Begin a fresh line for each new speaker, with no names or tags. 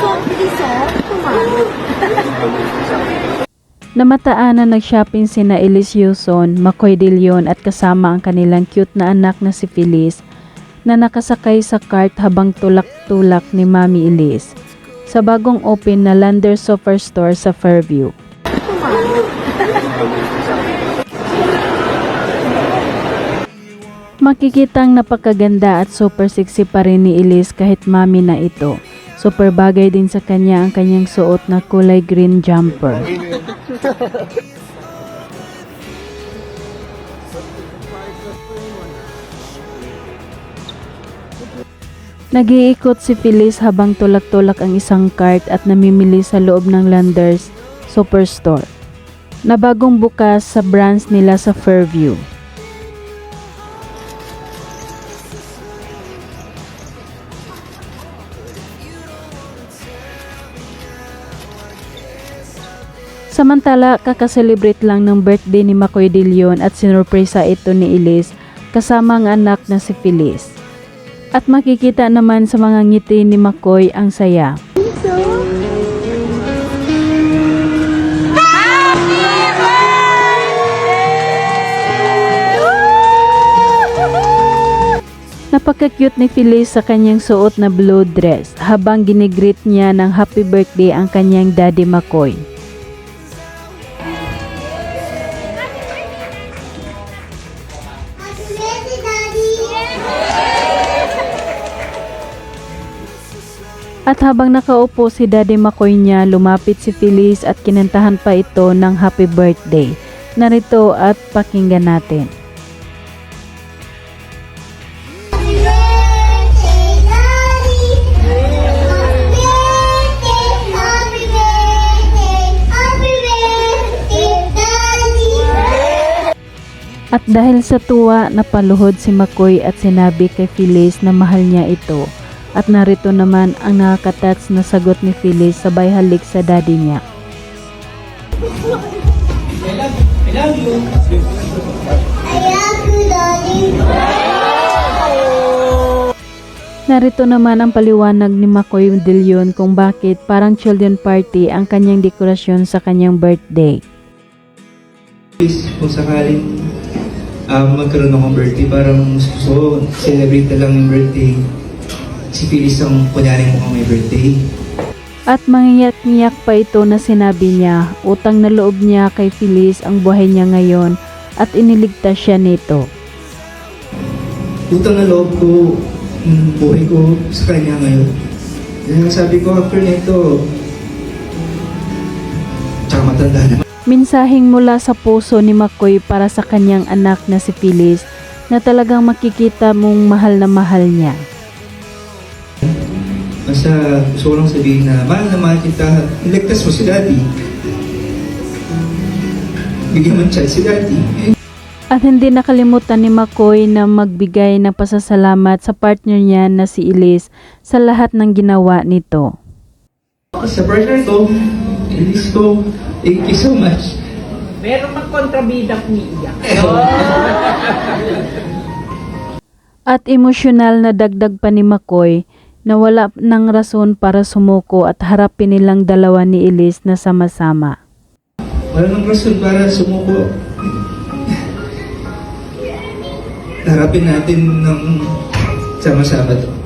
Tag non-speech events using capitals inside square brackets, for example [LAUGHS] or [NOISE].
soft, [LAUGHS] tumalo.
Namataan na nag-shopping sina Elise Yuson, Makoy De Leon at kasama ang kanilang cute na anak na si Feliz na nakasakay sa cart habang tulak-tulak ni Mami Elise sa bagong open na Lander Sofa Store sa Fairview. [LAUGHS] Makikitang napakaganda at super sexy pa rin ni Elise kahit mami na ito. Super bagay din sa kanya ang kanyang suot na kulay green jumper. Nagiikot si Phyllis habang tulak-tulak ang isang cart at namimili sa loob ng Landers Superstore na bagong bukas sa branch nila sa Fairview. Samantala, kakaselebrate lang ng birthday ni Makoy De Leon at sinurpresa ito ni Elise kasama ang anak na si Phyllis. At makikita naman sa mga ngiti ni Makoy ang saya. Napaka-cute ni Phyllis sa kanyang suot na blue dress habang ginigreet niya ng happy birthday ang kanyang daddy Makoy. At habang nakaupo si Daddy Makoy niya, lumapit si Phyllis at kinantahan pa ito ng happy birthday. Narito at pakinggan natin. At dahil sa tuwa, napaluhod si Makoy at sinabi kay Phyllis na mahal niya ito. At narito naman ang nakakatats na sagot ni Phyllis sabay halik sa daddy niya.
I love you, Daddy.
Narito naman ang paliwanag ni Makoy De kung bakit parang children party ang kanyang dekorasyon sa kanyang birthday.
Please, kung sakaling um, magkaroon akong birthday, parang gusto celebrate lang yung birthday. Si Phyllis ang kunyari mo may birthday.
At mangiyak-ngiyak pa ito na sinabi niya, utang na loob niya kay Phyllis ang buhay niya ngayon at iniligtas siya nito.
Utang na loob ko, yung buhay ko sa kanya ngayon. Kaya sabi ko, after nito, tsaka matanda na.
Minsahing mula sa puso ni Makoy para sa kanyang anak na si Phyllis na talagang makikita mong mahal na mahal niya.
Basta gusto ko lang sabihin na mahal na mahal kita. Niligtas mo si Daddy. Bigyan mo chance si Daddy.
At hindi nakalimutan ni Makoy na magbigay ng pasasalamat sa partner niya na si Elise sa lahat ng ginawa nito.
Sa partner ko, Elise ko, thank you so much.
Meron mang kontrabida umiiyak.
At emosyonal na dagdag pa ni Makoy na wala ng rason para sumuko at harapin nilang dalawa ni Elise na sama-sama.
Wala nang rason para sumuko. Harapin natin ng sama-sama to.